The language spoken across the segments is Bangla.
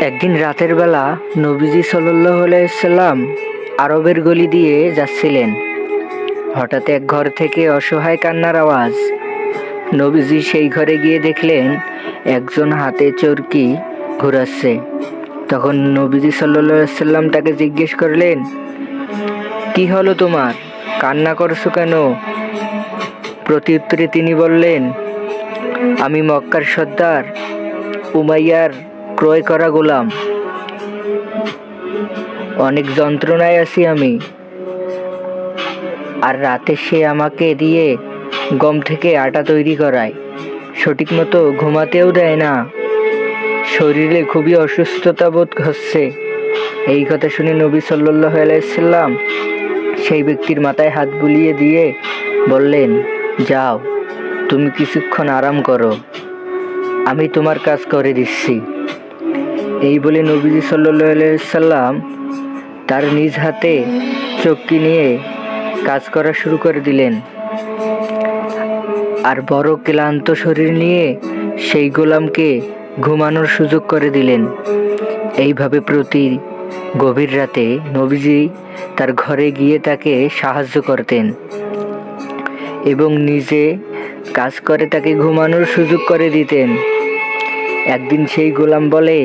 একদিন রাতের বেলা নবীজি আলাইসাল্লাম আরবের গলি দিয়ে যাচ্ছিলেন। হঠাৎ এক ঘর থেকে অসহায় কান্নার আওয়াজ। নবীজি সেই ঘরে গিয়ে দেখলেন, একজন হাতে চরকি ঘোরাচ্ছে। তখন নবীজি সাল্লাম তাকে জিজ্ঞেস করলেন, কি হলো তোমার? কান্না করছ কেন? প্রত্যুত্তরে তিনি বললেন আমি মক্কার সর্দার উমাইয়ার ক্রয় করা গোলাম। অনেক যন্ত্রণায় আছি আমি। আর রাতে সে আমাকে দিয়ে গম থেকে আটা তৈরি করায়। সঠিক মতো ঘুমাতেও দেয় না। শরীরে খুবই অসুস্থতা বোধ হচ্ছে। এই কথা শুনে নবী সাল্লাহ আলাইসাল্লাম সেই ব্যক্তির মাথায় হাত বুলিয়ে দিয়ে বললেন, যাও। তুমি কিছুক্ষণ আরাম করো। আমি তোমার কাজ করে দিচ্ছি। এই বলে নবীজি সাল্লাম তার নিজ হাতে চক্কি নিয়ে কাজ করা শুরু করে দিলেন। আর বড় ক্লান্ত শরীর নিয়ে সেই গোলামকে ঘুমানোর সুযোগ করে দিলেন। এইভাবে প্রতি গভীর রাতে নবীজি তার ঘরে গিয়ে তাকে সাহায্য করতেন এবং নিজে কাজ করে তাকে ঘুমানোর সুযোগ করে দিতেন। একদিন সেই গোলাম বলে,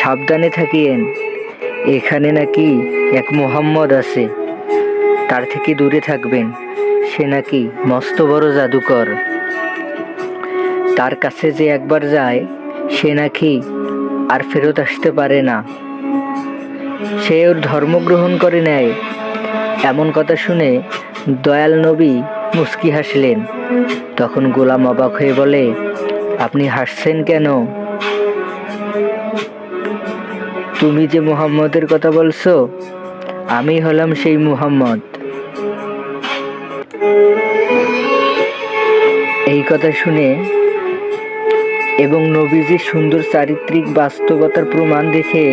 সাবধানে থাকিয়েন, এখানে নাকি এক মোহাম্মদ আছে। তার থেকে দূরে থাকবেন, সে নাকি মস্ত বড় জাদুকর। তার কাছে যে একবার যায়, সে নাকি আর ফেরত আসতে পারে না। সে ওর ধর্ম গ্রহণ করে নেয়। এমন কথা শুনে দয়াল নবী মুস্কি হাসলেন। তখন গোলাম অবাক হয়ে বলে, আপনি হাসছেন কেন? তুমি যে মুহাম্মদের কথা বলছো, আমি হলাম সেই মুহাম্মদ। এই কথা শুনে এবং নবীজির সুন্দর চারিত্রিক বাস্তবতার প্রমাণ দেখে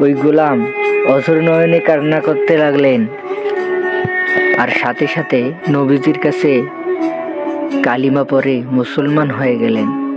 ওই গোলাম অঝর নয়নে কান্না করতে লাগলেন। আর সাথে সাথে নবীজির কাছে কালিমা পরে মুসলমান হয়ে গেলেন।